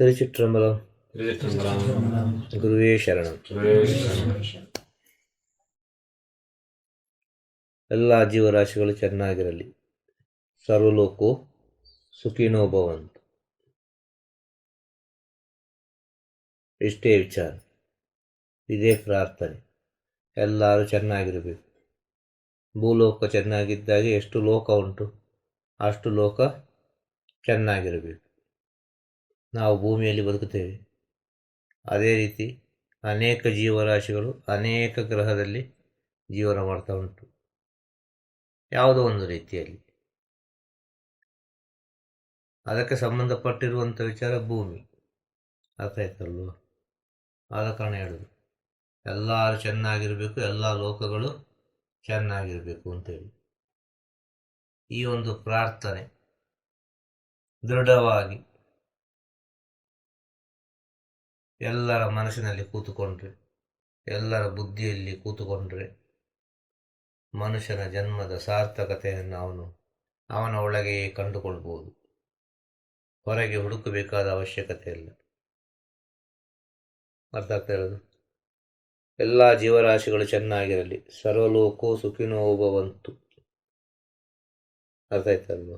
திருச்சிற்றம்பலம் திருச்சிற்றம்பலம். குருவே ಶರಣಂ ಗುರುವೇ ಶರಣಂ. ಎಲ್ಲ ಜೀವರಾಶಿಗಳು ಚೆನ್ನಾಗಿರಲಿ ಸರ್ವಲೋಕೋ ಸುಖಿನೋ ಭವಂತು ಇಷ್ಟೇ ವಿಚಾರ ಇದೇ ಪ್ರಾರ್ಥನೆ ಎಲ್ಲರೂ ಚೆನ್ನಾಗಿರಬೇಕು ಭೂಲೋಕ ಚೆನ್ನಾಗಿದ್ದಾಗ ಎಷ್ಟು ಲೋಕ ಉಂಟು ಅಷ್ಟು ಲೋಕ ಚೆನ್ನಾಗಿರಬೇಕು ನಾವು ಭೂಮಿಯಲ್ಲಿ ಬದುಕುತ್ತೇವೆ. ಅದೇ ರೀತಿ ಅನೇಕ ಜೀವರಾಶಿಗಳು ಅನೇಕ ಗ್ರಹದಲ್ಲಿ ಜೀವನ ಮಾಡ್ತಾ ಉಂಟು. ಯಾವುದೋ ಒಂದು ರೀತಿಯಲ್ಲಿ. ಅದಕ್ಕೆ ಸಂಬಂಧಪಟ್ಟಿರುವಂಥ ವಿಚಾರ ಭೂಮಿ. ಅರ್ಥ ಆಯ್ತಲ್ವ? ಆದ ಕಾರಣ ಹೇಳೋದು. ಎಲ್ಲರೂ ಚೆನ್ನಾಗಿರಬೇಕು, ಎಲ್ಲ ಲೋಕಗಳು ಚೆನ್ನಾಗಿರಬೇಕು ಅಂತೇಳಿ. ಈ ಒಂದು ಪ್ರಾರ್ಥನೆ ದೃಢವಾಗಿ ಎಲ್ಲರ ಮನಸ್ಸಿನಲ್ಲಿ ಕೂತುಕೊಂಡ್ರೆ, ಎಲ್ಲರ ಬುದ್ಧಿಯಲ್ಲಿ ಕೂತುಕೊಂಡ್ರೆ ಮನುಷ್ಯನ ಜನ್ಮದ ಸಾರ್ಥಕತೆಯನ್ನು ಅವನು, ಅವನ ಒಳಗೆಯೇ ಕಂಡುಕೊಳ್ಬೋದು. ಹೊರಗೆ ಹುಡುಕಬೇಕಾದ ಅವಶ್ಯಕತೆ ಇಲ್ಲ. ಅರ್ಥ ಆಗ್ತಾ ಇರೋದು? ಎಲ್ಲ ಜೀವರಾಶಿಗಳು ಚೆನ್ನಾಗಿರಲಿ, ಸರ್ವಲೋಕೋ ಸುಖಿನೋ ಭವಂತು. ಅರ್ಥ ಆಯ್ತಲ್ವ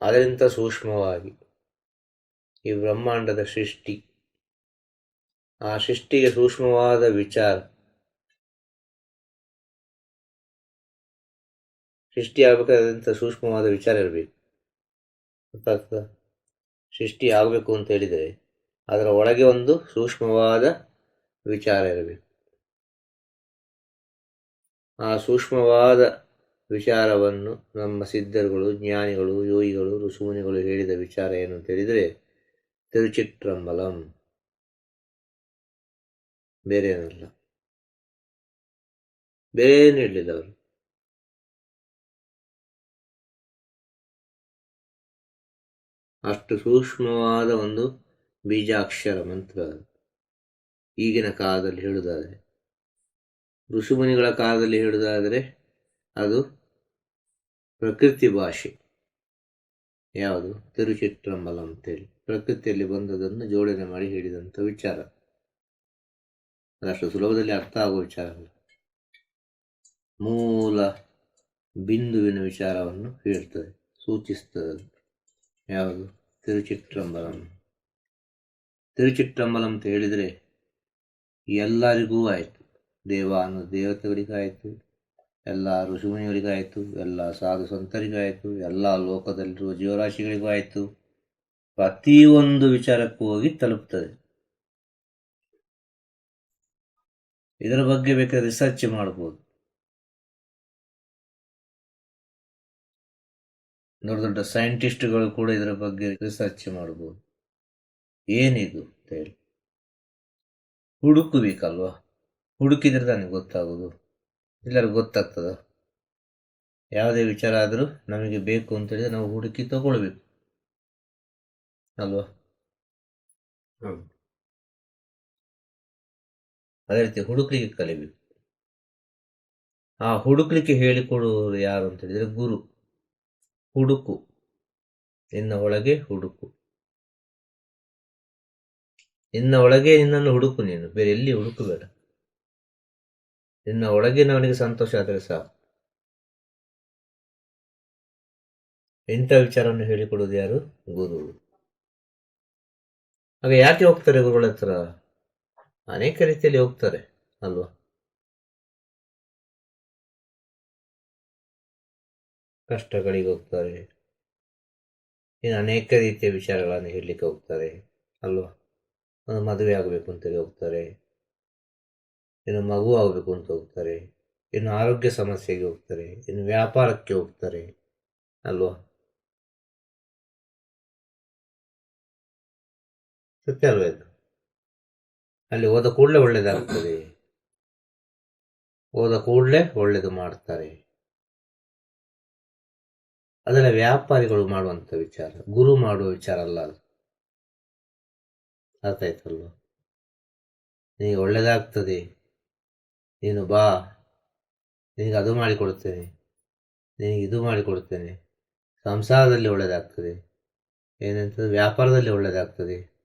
ಅದರಿಂದ ಸೂಕ್ಷ್ಮವಾಗಿ. ಈ ಬ್ರಹ್ಮಾಂಡದ ಸೃಷ್ಟಿ. ಆ ಸೃಷ್ಟಿಗೆ ಸೂಕ್ಷ್ಮವಾದ ವಿಚಾರ. ಸೃಷ್ಟಿ ಆಗಬೇಕಾದಂಥ ಸೂಕ್ಷ್ಮವಾದ ವಿಚಾರ ಇರಬೇಕು. ಸೃಷ್ಟಿ ಆಗಬೇಕು ಅಂತ ಹೇಳಿದರೆ ಅದರ ಒಳಗೆ ಒಂದು ಸೂಕ್ಷ್ಮವಾದ ವಿಚಾರ ಇರಬೇಕು. ಆ ಸೂಕ್ಷ್ಮವಾದ ವಿಚಾರವನ್ನು ನಮ್ಮ ಸಿದ್ಧರುಗಳು, ಜ್ಞಾನಿಗಳು, ಯೋಗಿಗಳು ಋಷುಮುನಿಗಳು ಹೇಳಿದ ವಿಚಾರ ಏನು ಅಂತ ಹೇಳಿದರೆ ತಿರುಚಿಟ್ರಂಬಲಂ ಬೇರೆ ಏನಲ್ಲ ಬೇರೆ ಏನು ಅವರು ಅಷ್ಟು ಸೂಕ್ಷ್ಮವಾದ ಒಂದು ಬೀಜಾಕ್ಷರ ಮಂತ್ರ. ಈಗಿನ ಕಾಲದಲ್ಲಿ ಹೇಳುವುದಾದರೆ ಋಷಿಮುನಿಗಳ ಕಾಲದಲ್ಲಿ ಹೇಳುವುದಾದರೆ ಅದು ಪ್ರಕೃತಿ ಭಾಷೆ. ಯಾವುದು? ತಿರುಚಿತ್ರಂಬಲ ಅಂತೇಳಿ. ಪ್ರಕೃತಿಯಲ್ಲಿ ಬಂದದನ್ನು ಜೋಡಣೆ ಮಾಡಿ ಹೇಳಿದಂಥ ವಿಚಾರ. ಅದಷ್ಟು ಸುಲಭದಲ್ಲಿ ಅರ್ಥ ಆಗುವ ವಿಚಾರ ಮೂಲ ಬಿಂದುವಿನ ವಿಚಾರವನ್ನು ಹೇಳ್ತದೆ, ಸೂಚಿಸ್ತದೆ. ಯಾವುದು? ತಿರುಚಿಟ್ರಂಬಲಂ ತಿರುಚಿಟ್ರಂಬಲಂ ಅಂತ ಹೇಳಿದರೆ ಎಲ್ಲರಿಗೂ ಆಯಿತು. ದೇವಾನು ದೇವತೆಗಳಿಗಾಯಿತು, ಎಲ್ಲ ಋಷಿಮುನಿಗಳಿಗಾಯಿತು, ಎಲ್ಲ ಸಾಧು ಸಂತರಿಗಾಯಿತು, ಎಲ್ಲ ಲೋಕದಲ್ಲಿರುವ ಜೀವರಾಶಿಗಳಿಗೂ ಆಯಿತು. ಪ್ರತಿಯೊಂದು ವಿಚಾರಕ್ಕೂ ಹೋಗಿ ತಲುಪ್ತದೆ. ಇದರ ಬಗ್ಗೆ ಬೇಕಾದ್ರೆ ರಿಸರ್ಚ್ ಮಾಡ್ಬೋದು. ದೊಡ್ಡ ದೊಡ್ಡ ಸೈಂಟಿಸ್ಟ್ಗಳು ಕೂಡ ಇದರ ಬಗ್ಗೆ ರಿಸರ್ಚ್ ಮಾಡ್ಬೋದು. ಏನಿದು ಅಂತ ಹೇಳಿ. ಹುಡುಕಬೇಕಲ್ವಾ? ಹುಡುಕಿದ್ರೆ ನನಗೆ ಗೊತ್ತಾಗೋದು. ಎಲ್ಲರಿಗೂ ಗೊತ್ತಾಗ್ತದ? ಯಾವುದೇ ವಿಚಾರ ಆದರೂ ನಮಗೆ ಬೇಕು ಅಂತ ಹೇಳಿದ್ರೆ ನಾವು ಹುಡುಕಿ ತಗೊಳ್ಬೇಕು. ಅಲ್ವಾ. ಅದೇ ರೀತಿ ಹುಡುಕ್ಲಿಕ್ಕೆ ಕಲಿಬೇಕು. ಆ ಹುಡುಕ್ಲಿಕ್ಕೆ ಹೇಳಿಕೊಡುವವರು ಯಾರು ಅಂತ ಹೇಳಿದ್ರೆ ಗುರು. ಹುಡುಕು. ನಿನ್ನ ಒಳಗೆ ಹುಡುಕು. ನಿನ್ನ ಒಳಗೆ ನಿನ್ನನ್ನು ಹುಡುಕು ನೀನು. ಬೇರೆ ಎಲ್ಲಿ ಹುಡುಕಬೇಡ. ನಿನ್ನ ಒಳಗೆ ನನಗೆ ಸಂತೋಷ ಆದರೆ ಸಾಕು. ಇಂಥ ವಿಚಾರವನ್ನು ಹೇಳಿಕೊಡೋದು ಯಾರು? ಗುರು. ಆಗ ಯಾಕೆ ಹೋಗ್ತಾರೆ ಗುರುಗಳ ಹತ್ರ? ಅನೇಕ ರೀತಿಯಲ್ಲಿ ಹೋಗ್ತಾರೆ, ಅಲ್ವಾ? ಕಷ್ಟಗಳಿಗೆ ಹೋಗ್ತಾರೆ. ಇನ್ನು ಅನೇಕ ರೀತಿಯ ವಿಚಾರಗಳನ್ನು ಹೇಳಲಿಕ್ಕೆ ಹೋಗ್ತಾರೆ, ಅಲ್ವಾ? ಒಂದು ಮದುವೆ ಆಗಬೇಕು ಅಂತೇಳಿ ಹೋಗ್ತಾರೆ. ಇನ್ನು ಮಗು ಆಗಬೇಕು ಅಂತ ಹೋಗ್ತಾರೆ. ಇನ್ನು ಆರೋಗ್ಯ ಸಮಸ್ಯೆಗೆ ಹೋಗ್ತಾರೆ. ಇನ್ನು ವ್ಯಾಪಾರಕ್ಕೆ ಹೋಗ್ತಾರೆ, ಅಲ್ವಾ? ಸತ್ಯ ಅಲ್ವೇ ಇದು? ಅಲ್ಲಿ ಹೋದ ಕೂಡಲೇ ಒಳ್ಳೇದಾಗ್ತದೆ. ಹೋದ ಕೂಡಲೇ ಒಳ್ಳೇದು ಮಾಡ್ತಾರೆ. ಅದರ ವ್ಯಾಪಾರಿಗಳು ಮಾಡುವಂಥ ವಿಚಾರ. ಗುರು ಮಾಡುವ ವಿಚಾರ ಅಲ್ಲ ಅದು. ಅರ್ಥ ಆಯ್ತಲ್ವ? ಒಳ್ಳೇದಾಗ್ತದೆ. ನೀನು ಬಾ. ನಿನಗೆ ಅದು ಮಾಡಿಕೊಡ್ತೇನೆ. ನಿನಗೆ ಇದು ಮಾಡಿಕೊಡ್ತೇನೆ. ಸಂಸಾರದಲ್ಲಿ ಒಳ್ಳೇದಾಗ್ತದೆ. ಏನಂತಂದ್ರೆ ವ್ಯಾಪಾರದಲ್ಲಿ ಒಳ್ಳೆಯದಾಗ್ತದೆ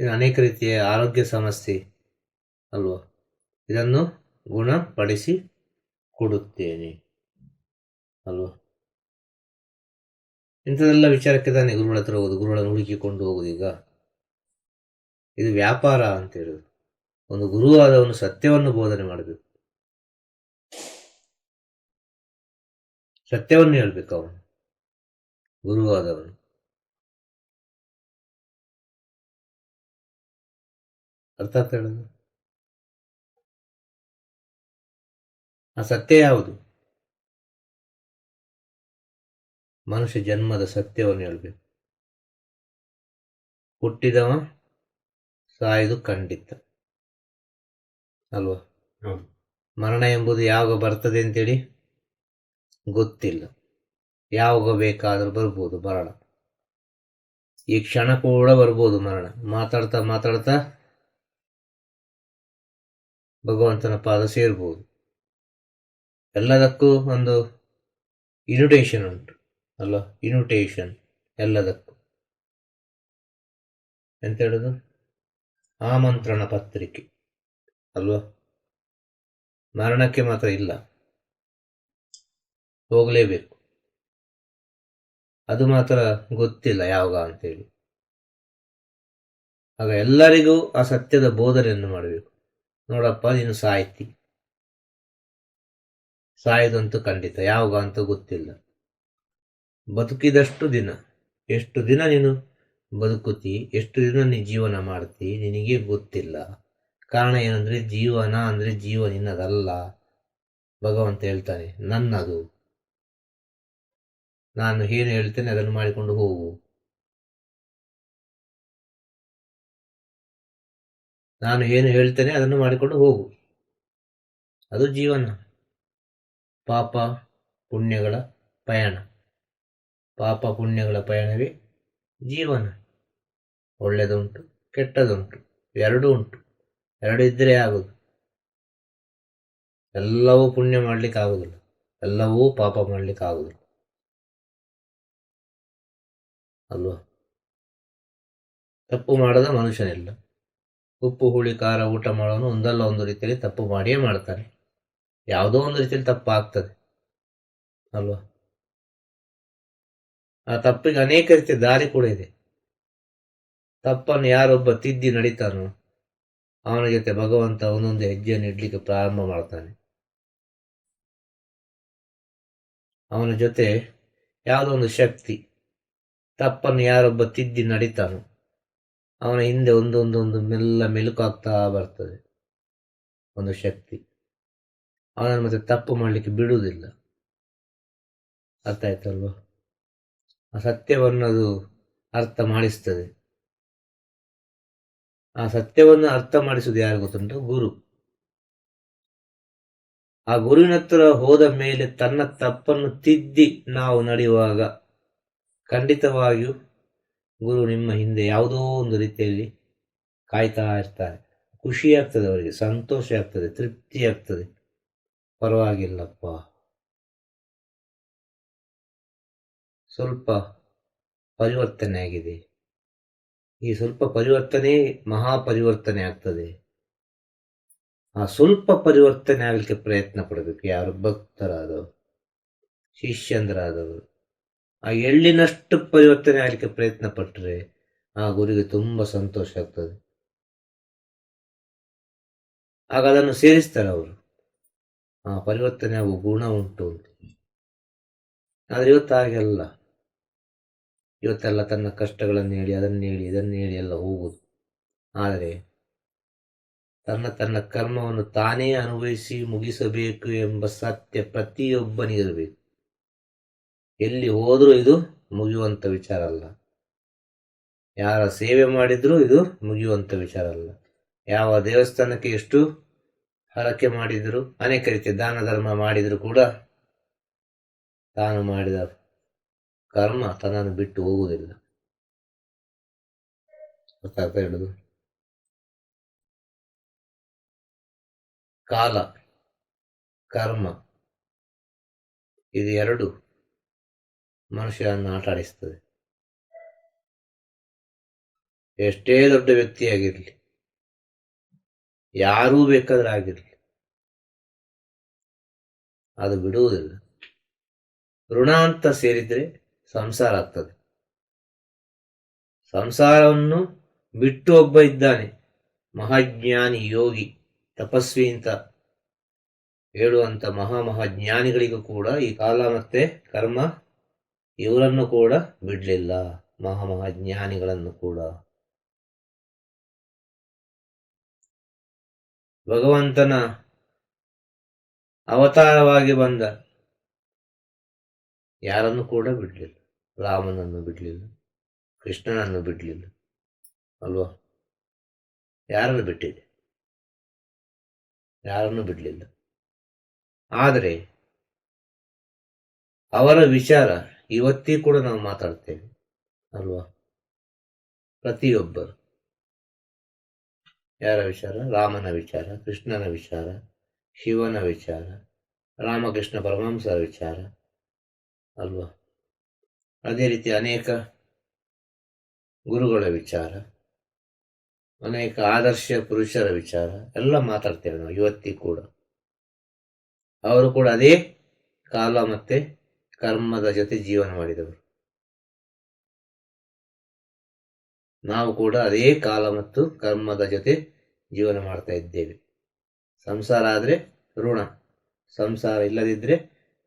ಇನ್ನು ಅನೇಕ ರೀತಿಯ ಆರೋಗ್ಯ ಸಮಸ್ಯೆ ಅಲ್ವಾ? ಇದನ್ನು ಗುಣಪಡಿಸಿ ಕೊಡುತ್ತೇನೆ. ಅಲ್ವಾ? ಇಂಥದೆಲ್ಲ ವಿಚಾರಕ್ಕೆ ತಾನೇ ಗುರುಗಳ ಹತ್ರ ಹೋಗೋದು, ಗುರುಗಳನ್ನು ಹುಡುಕಿಕೊಂಡು ಹೋಗೋದು ಈಗ. ಇದು ವ್ಯಾಪಾರ ಅಂತ ಹೇಳೋದು. ಒಂದು ಗುರುವಾದವನು ಸತ್ಯವನ್ನು ಬೋಧನೆ ಮಾಡಬೇಕು. ಸತ್ಯವನ್ನು ಹೇಳ್ಬೇಕು ಅವನು. ಗುರುವಾದವನು ಅರ್ಥ ಆಗ್ತಾ ಹೇಳೋದು ಆ ಸತ್ಯ ಯಾವುದು? ಮನುಷ್ಯ ಜನ್ಮದ ಸತ್ಯವನ್ನು ಹೇಳ್ಬೇಕು. ಹುಟ್ಟಿದವ ಸಾಯುದು ಖಂಡಿತ. ಅಲ್ವಾ. ಮರಣ ಎಂಬುದು ಯಾವಾಗ ಬರ್ತದೆ ಅಂತೇಳಿ? ಗೊತ್ತಿಲ್ಲ. ಯಾವಾಗ ಬೇಕಾದರೂ ಬರ್ಬೋದು ಮರಣ. ಈ ಕ್ಷಣ ಕೂಡ ಬರ್ಬೋದು ಮರಣ. ಮಾತಾಡ್ತಾ ಮಾತಾಡ್ತಾ ಭಗವಂತನ ಪಾದ ಸೇರ್ಬೋದು. ಎಲ್ಲದಕ್ಕೂ ಒಂದು ಇನ್ವಿಟೇಷನ್ ಉಂಟು. ಅಲ್ವಾ? ಇನ್ವಿಟೇಷನ್ ಎಲ್ಲದಕ್ಕೂ. ಎಂತ ಹೇಳುದು ಆಮಂತ್ರಣ ಪತ್ರಿಕೆ. ಅಲ್ವಾ? ಮರಣಕ್ಕೆ ಮಾತ್ರ ಇಲ್ಲ. ಹೋಗಲೇಬೇಕು. ಅದು ಮಾತ್ರ ಗೊತ್ತಿಲ್ಲ ಯಾವಾಗ ಅಂತೇಳಿ ಆಗ ಎಲ್ಲರಿಗೂ ಆ ಸತ್ಯದ ಬೋಧನೆಯನ್ನು ಮಾಡಬೇಕು. ನೋಡಪ್ಪ, ನೀನು ಸಾಯ್ತಿ. ಸಾಯೋದಂತೂ ಖಂಡಿತ, ಯಾವಾಗ ಅಂತ ಗೊತ್ತಿಲ್ಲ. ಬದುಕಿದಷ್ಟು ದಿನ, ಎಷ್ಟು ದಿನ ನೀನು ಬದುಕುತ್ತಿ, ಎಷ್ಟು ದಿನ ನೀನು ಜೀವನ ಮಾಡ್ತಿ, ನಿನಗೆ ಗೊತ್ತಿಲ್ಲ. ಕಾರಣ ಏನಂದ್ರೆ, ಜೀವನ ಅಂದ್ರೆ ಜೀವ, ನಿನ್ನದಲ್ಲ. ಭಗವಂತ ಹೇಳ್ತಾನೆ, ನನ್ನದು. ನಾನು ಏನು ಹೇಳ್ತೇನೆ, ಅದನ್ನು ಮಾಡಿಕೊಂಡು ಹೋಗು. ನಾನು ಏನು ಹೇಳ್ತೇನೆ ಅದನ್ನು ಮಾಡಿಕೊಂಡು ಹೋಗು. ಅದು ಜೀವನ. ಪಾಪ ಪುಣ್ಯಗಳ ಪಯಣ. ಪಾಪ ಪುಣ್ಯಗಳ ಪಯಣವೇ ಜೀವನ. ಒಳ್ಳೆಯದುಂಟು ಕೆಟ್ಟದುಂಟು, ಎರಡೂ ಉಂಟು. ಎರಡು ಇದ್ದರೆ ಆಗೋದು. ಎಲ್ಲವೂ ಪುಣ್ಯ ಮಾಡ್ಲಿಕ್ಕೆ ಆಗೋದಿಲ್ಲ. ಎಲ್ಲವೂ ಪಾಪ ಮಾಡ್ಲಿಕ್ಕೆ ಆಗೋದಿಲ್ಲ. ಅಲ್ವಾ? ತಪ್ಪು ಮಾಡದ ಮನುಷ್ಯನಿಲ್ಲ. ಉಪ್ಪು, ಹುಳಿ, ಖಾರ, ಊಟ ಮಾಡೋನು ಒಂದಲ್ಲ ಒಂದು ರೀತಿಯಲ್ಲಿ ತಪ್ಪು ಮಾಡಿಯೇ ಮಾಡ್ತಾನೆ. ಯಾವುದೋ ಒಂದು ರೀತಿಯಲ್ಲಿ ತಪ್ಪು ಆಗ್ತದೆ ಅಲ್ವಾ? ಆ ತಪ್ಪಿಗೆ ಅನೇಕ ರೀತಿಯ ದಾರಿ ಕೂಡ ಇದೆ. ತಪ್ಪನ್ನು ಯಾರೊಬ್ಬ ತಿದ್ದಿ ನಡೀತಾನೋ, ಅವನ ಜೊತೆ ಭಗವಂತ ಒಂದೊಂದು ಹೆಜ್ಜೆಯನ್ನು ಇಡ್ಲಿಕ್ಕೆ ಪ್ರಾರಂಭ ಮಾಡ್ತಾನೆ. ಅವನ ಜೊತೆ ಯಾವುದೋ ಒಂದು ಶಕ್ತಿ, ತಪ್ಪನ್ನು ಯಾರೊಬ್ಬ ತಿದ್ದಿ ನಡೀತಾನೋ ಅವನ ಹಿಂದೆ ಒಂದೊಂದೊಂದು ಮೆಲ್ಲ ಮೆಲುಕಾಗ್ತಾ ಬರ್ತದೆ. ಒಂದು ಶಕ್ತಿ. ಅವನನ್ನು ಮತ್ತೆ ತಪ್ಪು ಮಾಡಲಿಕ್ಕೆ ಬಿಡುವುದಿಲ್ಲ. ಅರ್ಥ ಆಯ್ತಲ್ವಾ? ಆ ಸತ್ಯವನ್ನು ಅದು ಅರ್ಥ ಮಾಡಿಸ್ತದೆ. ಆ ಸತ್ಯವನ್ನು ಅರ್ಥ ಮಾಡಿಸುವುದು ಯಾರು ಗೊತ್ತುಂಟು? ಗುರು. ಆ ಗುರುವಿನ ಹತ್ರ ಹೋದ ಮೇಲೆ ತನ್ನ ತಪ್ಪನ್ನು ತಿದ್ದಿ ನಾವು ನಡೆಯುವಾಗ ಖಂಡಿತವಾಗಿಯೂ ಗುರು ನಿಮ್ಮ ಹಿಂದೆ ಯಾವುದೋ ಒಂದು ರೀತಿಯಲ್ಲಿ ಕಾಯ್ತಾ ಇರ್ತಾರೆ. ಖುಷಿ ಆಗ್ತದೆ ಅವರಿಗೆ, ಸಂತೋಷ ಆಗ್ತದೆ, ತೃಪ್ತಿ ಆಗ್ತದೆ. ಪರವಾಗಿಲ್ಲಪ್ಪ. ಸ್ವಲ್ಪ ಪರಿವರ್ತನೆ ಆಗಿದೆ. ಈ ಸ್ವಲ್ಪ ಪರಿವರ್ತನೆ ಮಹಾ ಪರಿವರ್ತನೆ ಆಗ್ತದೆ. ಆ ಸ್ವಲ್ಪ ಪರಿವರ್ತನೆ ಆಗಲಿಕ್ಕೆ ಪ್ರಯತ್ನ ಪಡಬೇಕು. ಯಾರು ಭಕ್ತರಾದವರು, ಶಿಷ್ಯಂದ್ರಾದವರು. ಆ ಎಳ್ಳಿನಷ್ಟು ಪರಿವರ್ತನೆ ಆಗಲಿಕ್ಕೆ ಪ್ರಯತ್ನ ಪಟ್ಟರೆ ಆ ಗುರಿಗೆ ತುಂಬ ಸಂತೋಷ ಆಗ್ತದೆ. ಆಗ ಅದನ್ನು ಸೇರಿಸ್ತಾರೆ ಅವರು. ಆ ಪರಿವರ್ತನೆ ಆಗುವ ಗುಣ ಉಂಟು ಅಂತ. ಆದರೆ ಇವತ್ತು ಹಾಗೆಲ್ಲ ಇವತ್ತೆಲ್ಲ ತನ್ನ ಕಷ್ಟಗಳನ್ನು ಹೇಳಿ, ಅದನ್ನು ಹೇಳಿ, ಇದನ್ನು ಹೇಳಿ ಎಲ್ಲ ಹೋಗುದು. ಆದರೆ ತನ್ನ ತನ್ನ ಕರ್ಮವನ್ನು ತಾನೇ ಅನುಭವಿಸಿ ಮುಗಿಸಬೇಕು ಎಂಬ ಸತ್ಯ ಪ್ರತಿಯೊಬ್ಬನಿಗಿರಬೇಕು. ಎಲ್ಲಿ ಹೋದರೂ ಇದು ಮುಗಿಯುವಂಥ ವಿಚಾರ ಅಲ್ಲ. ಯಾರ ಸೇವೆ ಮಾಡಿದರೂ ಇದು ಮುಗಿಯುವಂಥ ವಿಚಾರ ಅಲ್ಲ. ಯಾವ ದೇವಸ್ಥಾನಕ್ಕೆ ಎಷ್ಟು ಹರಕೆ ಮಾಡಿದರೂ, ಅನೇಕ ರೀತಿಯ ದಾನ ಧರ್ಮ ಮಾಡಿದರೂ ಕೂಡ ತಾನು ಮಾಡಿದ ಕರ್ಮ ತನ್ನನ್ನು ಬಿಟ್ಟು ಹೋಗುವುದಿಲ್ಲ. ಗೊತ್ತಾಗ್ತಾ ಹೇಳುದು ಕಾಲ, ಕರ್ಮ, ಇದು ಎರಡು ಮನುಷ್ಯರನ್ನು ಆಟಾಡಿಸ್ತದೆ. ಎಷ್ಟೇ ದೊಡ್ಡ ವ್ಯಕ್ತಿಯಾಗಿರಲಿ, ಯಾರೂ ಬೇಕಾದ್ರೆ ಆಗಿರಲಿ, ಅದು ಬಿಡುವುದಿಲ್ಲ. ಋಣ ಅಂತ ಸೇರಿದ್ರೆ ಸಂಸಾರ ಆಗ್ತದೆ. ಸಂಸಾರವನ್ನು ಬಿಟ್ಟು ಒಬ್ಬ ಇದ್ದಾನೆ, ಮಹಾಜ್ಞಾನಿ ಯೋಗಿ, ತಪಸ್ವಿ ಅಂತ ಹೇಳುವಂತ ಮಹಾಮಹಾಜ್ಞಾನಿಗಳಿಗೂ ಕೂಡ ಈ ಕಾಲ ಮತ್ತೆ ಕರ್ಮ ಇವರನ್ನು ಕೂಡ ಬಿಡಲಿಲ್ಲ. ಮಹಾಮಹಾಜ್ಞಾನಿಗಳನ್ನು ಕೂಡ. ಭಗವಂತನ ಅವತಾರವಾಗಿ ಬಂದ ಯಾರನ್ನು ಕೂಡ ಬಿಡಲಿಲ್ಲ. ರಾಮನನ್ನು ಬಿಡಲಿಲ್ಲ. ಕೃಷ್ಣನನ್ನು ಬಿಡಲಿಲ್ಲ. ಅಲ್ವಾ? ಯಾರನ್ನು ಬಿಟ್ಟಿದೆ? ಯಾರನ್ನು ಬಿಡಲಿಲ್ಲ? ಆದರೆ ಅವರ ವಿಚಾರ ಇವತ್ತೇ ಕೂಡ ನಾವು ಮಾತಾಡ್ತೇವೆ, ಅಲ್ವಾ? ಪ್ರತಿಯೊಬ್ಬರು. ಯಾರ ವಿಚಾರ? ರಾಮನ ವಿಚಾರ, ಕೃಷ್ಣನ ವಿಚಾರ, ಶಿವನ ವಿಚಾರ, ರಾಮಕೃಷ್ಣ ಪರಮಹಂಸರ ವಿಚಾರ, ಅಲ್ವಾ? ಅದೇ ರೀತಿ ಅನೇಕ ಗುರುಗಳ ವಿಚಾರ, ಅನೇಕ ಆದರ್ಶ ಪುರುಷರ ವಿಚಾರ, ಎಲ್ಲ ಮಾತಾಡ್ತೇವೆ ನಾವು ಇವತ್ತಿ ಕೂಡ. ಅವರು ಕೂಡ ಅದೇ ಕಾಲ ಮತ್ತೆ ಕರ್ಮದ ಜೊತೆ ಜೀವನ ಮಾಡಿದವರು. ನಾವು ಕೂಡ ಅದೇ ಕಾಲ ಮತ್ತು ಕರ್ಮದ ಜೊತೆ ಜೀವನ ಮಾಡ್ತಾ ಇದ್ದೇವೆ. ಸಂಸಾರ ಆದರೆ ಋಣ, ಸಂಸಾರ ಇಲ್ಲದಿದ್ದರೆ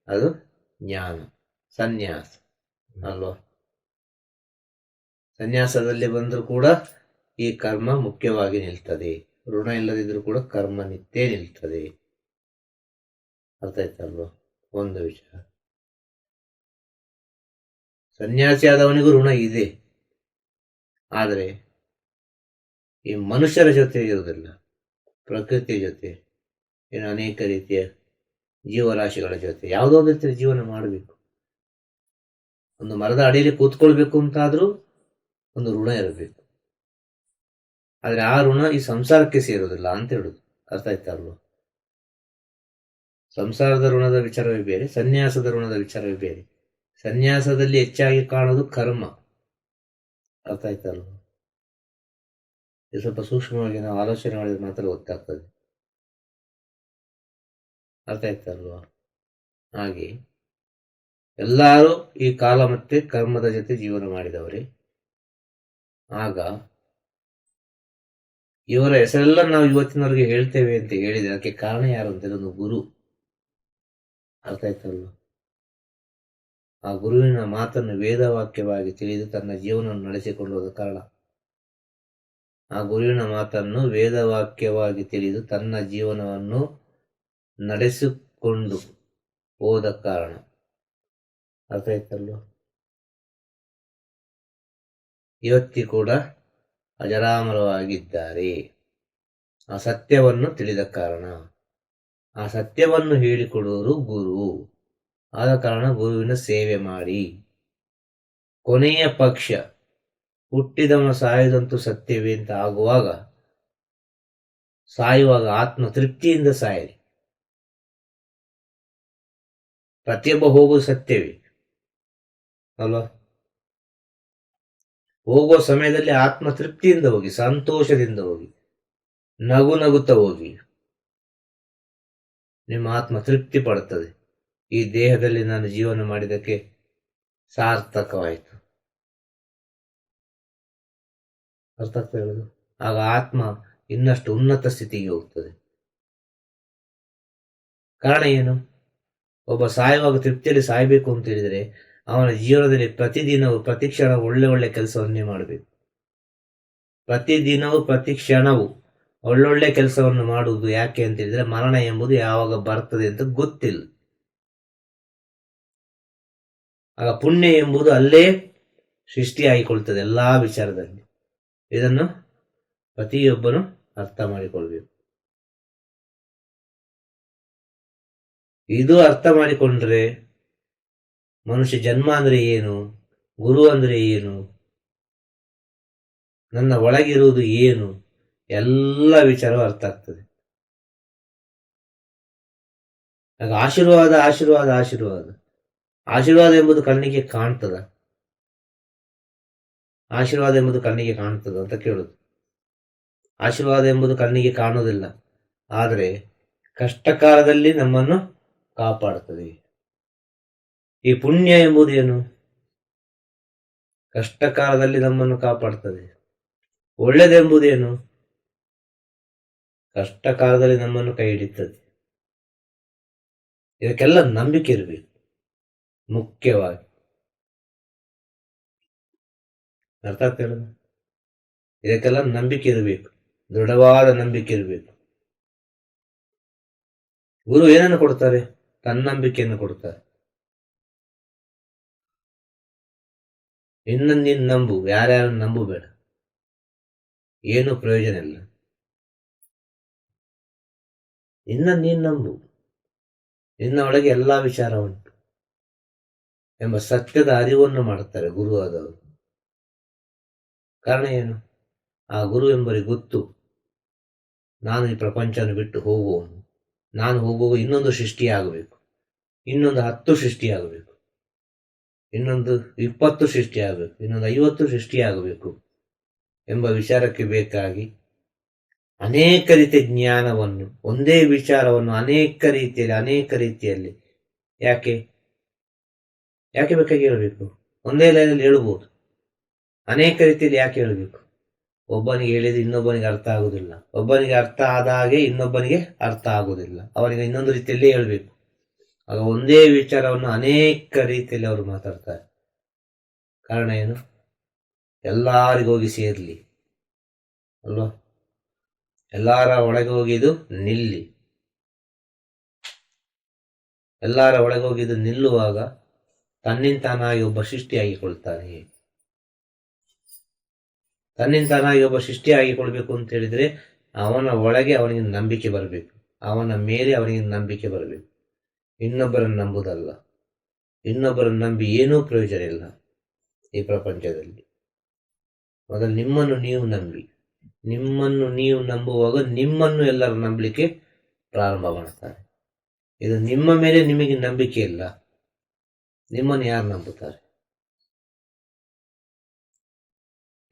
ಅದು ಜ್ಞಾನ, ಸನ್ಯಾಸ, ಅಲ್ವಾ? ಸನ್ಯಾಸದಲ್ಲಿ ಬಂದರೂ ಕೂಡ ಈ ಕರ್ಮ ಮುಖ್ಯವಾಗಿ ನಿಲ್ತದೆ. ಋಣ ಇಲ್ಲದಿದ್ರೂ ಕೂಡ ಕರ್ಮ ನಿತ್ಯ ನಿಲ್ತದೆ. ಅರ್ಥ ಆಯ್ತಲ್ವಾ ಒಂದು ವಿಚಾರ. ಸನ್ಯಾಸಿ ಆದವನಿಗೂ ಋಣ ಇದೆ. ಆದರೆ ಈ ಮನುಷ್ಯರ ಜೊತೆ ಇರುವುದಿಲ್ಲ. ಪ್ರಕೃತಿಯ ಜೊತೆ, ಇನ್ನು ಅನೇಕ ರೀತಿಯ ಜೀವರಾಶಿಗಳ ಜೊತೆ, ಯಾವುದೋ ಒಂದು ರೀತಿಯ ಜೀವನ ಮಾಡಬೇಕು. ಒಂದು ಮರದ ಅಡಿಯಲ್ಲಿ ಕೂತ್ಕೊಳ್ಬೇಕು ಅಂತಾದರೂ ಒಂದು ಋಣ ಇರಬೇಕು. ಆದರೆ ಆ ಋಣ ಈ ಸಂಸಾರಕ್ಕೆ ಸೇರೋದಿಲ್ಲ ಅಂತ ಹೇಳುದು. ಅರ್ಥ ಆಯ್ತಾರಲ್ವ ಸಂಸಾರದ ಋಣದ ವಿಚಾರವೇ ಬೇರೆ, ಸನ್ಯಾಸದ ಋಣದ ವಿಚಾರವೇ ಬೇರೆ. ಸನ್ಯಾಸದಲ್ಲಿ ಹೆಚ್ಚಾಗಿ ಕಾಣೋದು ಕರ್ಮ. ಅರ್ಥ ಆಯ್ತಲ್ವ? ಇದು ಸ್ವಲ್ಪ ಸೂಕ್ಷ್ಮವಾಗಿ ನಾವು ಆಲೋಚನೆ ಮಾಡಿದ್ರೆ ಮಾತ್ರ ಗೊತ್ತಾಗ್ತದೆ. ಅರ್ಥ ಆಯ್ತಲ್ವಾ? ಹಾಗೆ ಎಲ್ಲರೂ ಈ ಕಾಲ ಮತ್ತೆ ಕರ್ಮದ ಜೊತೆ ಜೀವನ ಮಾಡಿದವರೇ. ಆಗ ಇವರ ಹೆಸರೆಲ್ಲ ನಾವು ಇವತ್ತಿನವರೆಗೆ ಹೇಳ್ತೇವೆ ಅಂತ ಹೇಳಿದೆ ಅದಕ್ಕೆ ಕಾರಣ ಯಾರು ಅಂತ ಗುರು. ಅರ್ಥ ಆಯ್ತಲ್ವ? ಆ ಗುರುವಿನ ಮಾತನ್ನು ವೇದವಾಕ್ಯವಾಗಿ ತಿಳಿದು ತನ್ನ ಜೀವನವನ್ನು ನಡೆಸಿಕೊಂಡು ಕಾರಣ ಆ ಗುರುವಿನ ಮಾತನ್ನು ವೇದವಾಕ್ಯವಾಗಿ ತಿಳಿದು ತನ್ನ ಜೀವನವನ್ನು ನಡೆಸಿಕೊಂಡು ಹೋದ ಕಾರಣ. ಅರ್ಥ ಆಯ್ತಲ್ವ ಇವತ್ತಿ ಕೂಡ ಅಜರಾಮರವಾಗಿದ್ದಾರೆ. ಆ ಸತ್ಯವನ್ನು ತಿಳಿದ ಕಾರಣ. ಆ ಸತ್ಯವನ್ನು ಹೇಳಿಕೊಡುವರು ಗುರು. ಆದ ಕಾರಣ ಗುರುವಿನ ಸೇವೆ ಮಾಡಿ. ಕೊನೆಯ ಪಕ್ಷ, ಹುಟ್ಟಿದವನ ಸಾಯದಂತೂ ಸತ್ಯವೇ ಅಂತ ಆಗುವಾಗ, ಸಾಯುವಾಗ ಆತ್ಮ ತೃಪ್ತಿಯಿಂದ ಸಾಯಲಿ. ಪ್ರತಿಯೊಬ್ಬ ಹೋಗುವ ಸತ್ಯವೇ. ಅಲ್ವಾ? ಹೋಗುವ ಸಮಯದಲ್ಲಿ ಆತ್ಮ ತೃಪ್ತಿಯಿಂದ ಹೋಗಿ, ಸಂತೋಷದಿಂದ ಹೋಗಿ, ನಗು ನಗುತ್ತಾ ಹೋಗಿ, ನಿಮ್ಮ ಆತ್ಮ ತೃಪ್ತಿ ಪಡುತ್ತದೆ ಈ ದೇಹದಲ್ಲಿ ನಾನು ಜೀವನ ಮಾಡಿದಕ್ಕೆ ಸಾರ್ಥಕವಾಯಿತು. ಅರ್ಥ ಹೇಳುದು ಆಗ ಆತ್ಮ ಇನ್ನಷ್ಟು ಉನ್ನತ ಸ್ಥಿತಿಗೆ ಹೋಗ್ತದೆ. ಕಾರಣ ಏನು? ಒಬ್ಬ ಸಾಯುವಾಗ ತೃಪ್ತಿಯಲ್ಲಿ ಸಾಯಬೇಕು ಅಂತ ಹೇಳಿದರೆ ಅವನ ಜೀವನದಲ್ಲಿ ಪ್ರತಿದಿನವೂ ಪ್ರತಿ ಕ್ಷಣ ಒಳ್ಳೆ ಒಳ್ಳೆ ಕೆಲಸವನ್ನೇ ಮಾಡಬೇಕು. ಪ್ರತಿದಿನವೂ ಪ್ರತಿ ಕ್ಷಣವೂ ಒಳ್ಳೊಳ್ಳೆ ಕೆಲಸವನ್ನು ಮಾಡುವುದು ಯಾಕೆ ಅಂತ ಹೇಳಿದ್ರೆ ಮರಣ ಎಂಬುದು ಯಾವಾಗ ಬರ್ತದೆ ಅಂತ ಗೊತ್ತಿಲ್ಲ. ಆಗ ಪುಣ್ಯ ಎಂಬುದು ಅಲ್ಲೇ ಸೃಷ್ಟಿಯಾಗಿಕೊಳ್ತದೆ ಎಲ್ಲಾ ವಿಚಾರದಲ್ಲಿ. ಇದನ್ನು ಪ್ರತಿಯೊಬ್ಬನು ಅರ್ಥ ಮಾಡಿಕೊಳ್ಬೇಕು. ಇದು ಅರ್ಥ ಮಾಡಿಕೊಂಡ್ರೆ ಮನುಷ್ಯ ಜನ್ಮ ಅಂದ್ರೆ ಏನು, ಗುರು ಅಂದ್ರೆ ಏನು, ನನ್ನ ಒಳಗಿರುವುದು ಏನು, ಎಲ್ಲ ವಿಚಾರವೂ ಅರ್ಥ ಆಗ್ತದೆ. ಆಗ ಆಶೀರ್ವಾದ ಆಶೀರ್ವಾದ ಆಶೀರ್ವಾದ. ಆಶೀರ್ವಾದ ಎಂಬುದು ಕಣ್ಣಿಗೆ ಕಾಣ್ತದ. ಆಶೀರ್ವಾದ ಎಂಬುದು ಕಣ್ಣಿಗೆ ಕಾಣ್ತದ ಅಂತ ಕೇಳುದು. ಆಶೀರ್ವಾದ ಎಂಬುದು ಕಣ್ಣಿಗೆ ಕಾಣುವುದಿಲ್ಲ. ಆದರೆ ಕಷ್ಟಕಾಲದಲ್ಲಿ ನಮ್ಮನ್ನು ಕಾಪಾಡುತ್ತದೆ. ಈ ಪುಣ್ಯ ಎಂಬುದೇನು ಕಷ್ಟಕಾಲದಲ್ಲಿ ನಮ್ಮನ್ನು ಕಾಪಾಡ್ತದೆ ಒಳ್ಳೆದೆಂಬುದೇನು ಕಷ್ಟ ಕಾಲದಲ್ಲಿ ನಮ್ಮನ್ನು ಕೈ ಹಿಡಿತದೆ ಇದಕ್ಕೆಲ್ಲ ನಂಬಿಕೆ ಇರಬೇಕು. ಮುಖ್ಯವಾಗಿ. ಅರ್ಥ ಆಗ್ತಿಲ್ಲ ಇದಕ್ಕೆಲ್ಲ ನಂಬಿಕೆ ಇರಬೇಕು. ದೃಢವಾದ ನಂಬಿಕೆ ಇರಬೇಕು. ಗುರು ಏನನ್ನು ಕೊಡ್ತಾರೆ ತನ್ನಂಬಿಕೆಯನ್ನು ಕೊಡ್ತಾರೆ ಇನ್ನು ನೀನು ನಂಬು, ಯಾರ್ಯಾರನ್ನು ನಂಬು ಬೇಡ ಏನು ಪ್ರಯೋಜನ ಇಲ್ಲ. ಇನ್ನ ನೀನು ನಂಬು. ನಿನ್ನ ಒಳಗೆ ಎಲ್ಲ ವಿಚಾರ ಉಂಟು ಎಂಬ ಸತ್ಯದ ಅರಿವನ್ನು ಮಾಡುತ್ತಾರೆ ಗುರು ಆದವರು. ಕಾರಣ ಏನು? ಆ ಗುರು ಎಂಬರಿಗೆ ಗೊತ್ತು. ನಾನು ಈ ಪ್ರಪಂಚವನ್ನು ಬಿಟ್ಟು ಹೋಗುವನು ನಾನು ಹೋಗುವ ಇನ್ನೊಂದು ಸೃಷ್ಟಿಯಾಗಬೇಕು. ಇನ್ನೊಂದು ಹತ್ತು ಸೃಷ್ಟಿಯಾಗಬೇಕು. ಇನ್ನೊಂದು ಇಪ್ಪತ್ತು ಸೃಷ್ಟಿಯಾಗಬೇಕು. ಇನ್ನೊಂದು ಐವತ್ತು ಸೃಷ್ಟಿಯಾಗಬೇಕು ಎಂಬ ವಿಚಾರಕ್ಕೆ ಬೇಕಾಗಿ ಅನೇಕ ರೀತಿಯ ಜ್ಞಾನವನ್ನು, ಒಂದೇ ವಿಚಾರವನ್ನು ಅನೇಕ ರೀತಿಯಲ್ಲಿ ಅನೇಕ ರೀತಿಯಲ್ಲಿ ಯಾಕೆ? ಯಾಕೆ ಬೇಕಾಗಿ ಹೇಳಬೇಕು? ಒಂದೇ ಲೈನಲ್ಲಿ ಹೇಳಬಹುದು ಅನೇಕ ರೀತಿಯಲ್ಲಿ ಯಾಕೆ ಹೇಳಬೇಕು? ಒಬ್ಬನಿಗೆ ಹೇಳಿದ್ರೆ ಇನ್ನೊಬ್ಬನಿಗೆ ಅರ್ಥ ಆಗುದಿಲ್ಲ. ಒಬ್ಬನಿಗೆ ಅರ್ಥ ಆದ ಹಾಗೆ ಇನ್ನೊಬ್ಬನಿಗೆ ಅರ್ಥ ಆಗುದಿಲ್ಲ. ಅವನಿಗೆ ಇನ್ನೊಂದು ರೀತಿಯಲ್ಲೇ ಹೇಳಬೇಕು. ಆಗ ಒಂದೇ ವಿಚಾರವನ್ನು ಅನೇಕ ರೀತಿಯಲ್ಲಿ ಅವರು ಮಾತಾಡ್ತಾರೆ. ಕಾರಣ ಏನು? ಎಲ್ಲರಿಗೋಗಿ ಸೇರ್ಲಿ. ಅಲ್ವಾ? ಎಲ್ಲರ ಒಳಗೆ ಹೋಗಿದ್ದು ನಿಲ್ಲಿ. ಎಲ್ಲರ ಒಳಗೆ ಹೋಗಿದ್ದು ನಿಲ್ಲುವಾಗ ತನ್ನಿಂತಾನಾಗಿ ಒಬ್ಬ ಸೃಷ್ಟಿಯಾಗಿಕೊಳ್ತಾನೆ. ತನ್ನಿಂತಾನಾಗಿ ಒಬ್ಬ ಸೃಷ್ಟಿಯಾಗಿಕೊಳ್ಬೇಕು ಅಂತ ಹೇಳಿದ್ರೆ ಅವನ ಒಳಗೆ ಅವನಿಗೆ ನಂಬಿಕೆ ಬರಬೇಕು. ಅವನ ಮೇಲೆ ಅವನಿಗೆ ನಂಬಿಕೆ ಬರಬೇಕು. ಇನ್ನೊಬ್ಬರನ್ನು ನಂಬುದಲ್ಲ. ಇನ್ನೊಬ್ಬರನ್ನು ನಂಬಿ ಏನೂ ಪ್ರಯೋಜನ ಇಲ್ಲ ಈ ಪ್ರಪಂಚದಲ್ಲಿ. ಮೊದಲು ನಿಮ್ಮನ್ನು ನೀವು ನಂಬಿ. ನಿಮ್ಮನ್ನು ನೀವು ನಂಬುವಾಗ ನಿಮ್ಮನ್ನು ಎಲ್ಲರೂ ನಂಬಲಿಕ್ಕೆ ಪ್ರಾರಂಭ ಮಾಡ್ತಾರೆ. ಇದು ನಿಮ್ಮ ಮೇಲೆ ನಿಮಗೆ ನಂಬಿಕೆ ಇಲ್ಲ. ನಿಮ್ಮನ್ನು ಯಾರು ನಂಬುತ್ತಾರೆ?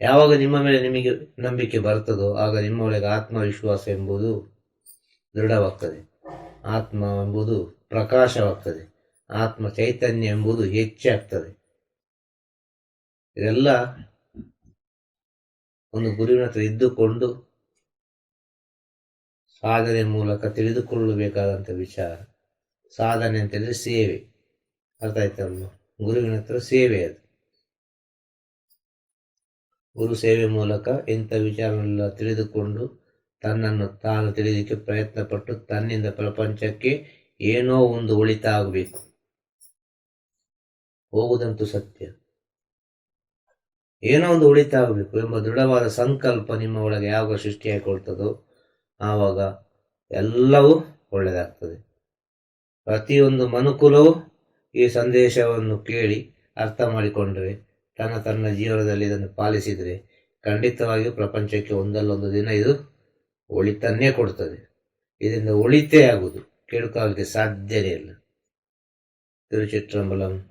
ಯಾವಾಗ ನಿಮ್ಮ ಮೇಲೆ ನಿಮಗೆ ನಂಬಿಕೆ ಬರ್ತದೋ ಆಗ ನಿಮ್ಮ ಒಳಗೆ ಆತ್ಮವಿಶ್ವಾಸ ಎಂಬುದು ದೃಢವಾಗ್ತದೆ. ಆತ್ಮ ಎಂಬುದು ಪ್ರಕಾಶವಾಗ್ತದೆ. ಆತ್ಮ ಚೈತನ್ಯ ಎಂಬುದು ಹೆಚ್ಚಾಗ್ತದೆ. ಇದೆಲ್ಲ ಒಂದು ಗುರುವಿನ ಹತ್ರ ಇದ್ದುಕೊಂಡು ಸಾಧನೆ ಮೂಲಕ ತಿಳಿದುಕೊಳ್ಳಬೇಕಾದಂಥ ವಿಚಾರ. ಸಾಧನೆ ಅಂತ ಹೇಳಿದ್ರೆ ಸೇವೆ. ಅರ್ಥ ಆಯ್ತಲ್ವ? ಗುರುವಿನ ಹತ್ರ ಸೇವೆ ಅದು. ಗುರು ಸೇವೆ ಮೂಲಕ ಇಂಥ ವಿಚಾರನೆಲ್ಲ ತಿಳಿದುಕೊಂಡು ತನ್ನನ್ನು ತಾನು ತಿಳಿದಕ್ಕೆ ಪ್ರಯತ್ನ ಪಟ್ಟು ತನ್ನಿಂದ ಪ್ರಪಂಚಕ್ಕೆ ಏನೋ ಒಂದು ಉಳಿತ ಆಗಬೇಕು. ಹೋಗುದಂತೂ ಸತ್ಯ. ಏನೋ ಒಂದು ಉಳಿತ ಆಗಬೇಕು ಎಂಬ ದೃಢವಾದ ಸಂಕಲ್ಪ ನಿಮ್ಮ ಒಳಗೆ ಯಾವಾಗ ಸೃಷ್ಟಿಯಾಗಿಕೊಳ್ತದೋ ಆವಾಗ ಎಲ್ಲವೂ ಒಳ್ಳೆಯದಾಗ್ತದೆ ಪ್ರತಿಯೊಂದು ಮನುಕುಲವು ಈ ಸಂದೇಶವನ್ನು ಕೇಳಿ ಅರ್ಥ ಮಾಡಿಕೊಂಡರೆ ತನ್ನ ತನ್ನ ಜೀವನದಲ್ಲಿ ಇದನ್ನು ಪಾಲಿಸಿದರೆ ಖಂಡಿತವಾಗಿಯೂ ಪ್ರಪಂಚಕ್ಕೆ ಒಂದಲ್ಲೊಂದು ದಿನ ಇದು ಒಳಿತನ್ನೇ ಕೊಡ್ತದೆ ಇದರಿಂದ ಒಳಿತೇ ಆಗುವುದು. ಕೇಳುಕಾಗಲಿಕ್ಕೆ ಸಾಧ್ಯನೇ ಇಲ್ಲ. ತಿರುಚಿತ್ರಂಬಲಂ.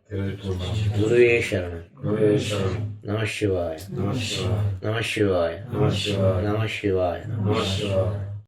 ಗುರುವೇ ಶರಣ ನಮಃ ಶಿವಾಯ ನಮಃ ಶಿವಾಯ. ನಮಃ ಶಿವಾಯ. ನಮಃ ಶಿವಾಯ. ನಮಃ ಶಿವಾಯ. ನಮಃ ಶಿವಾಯ.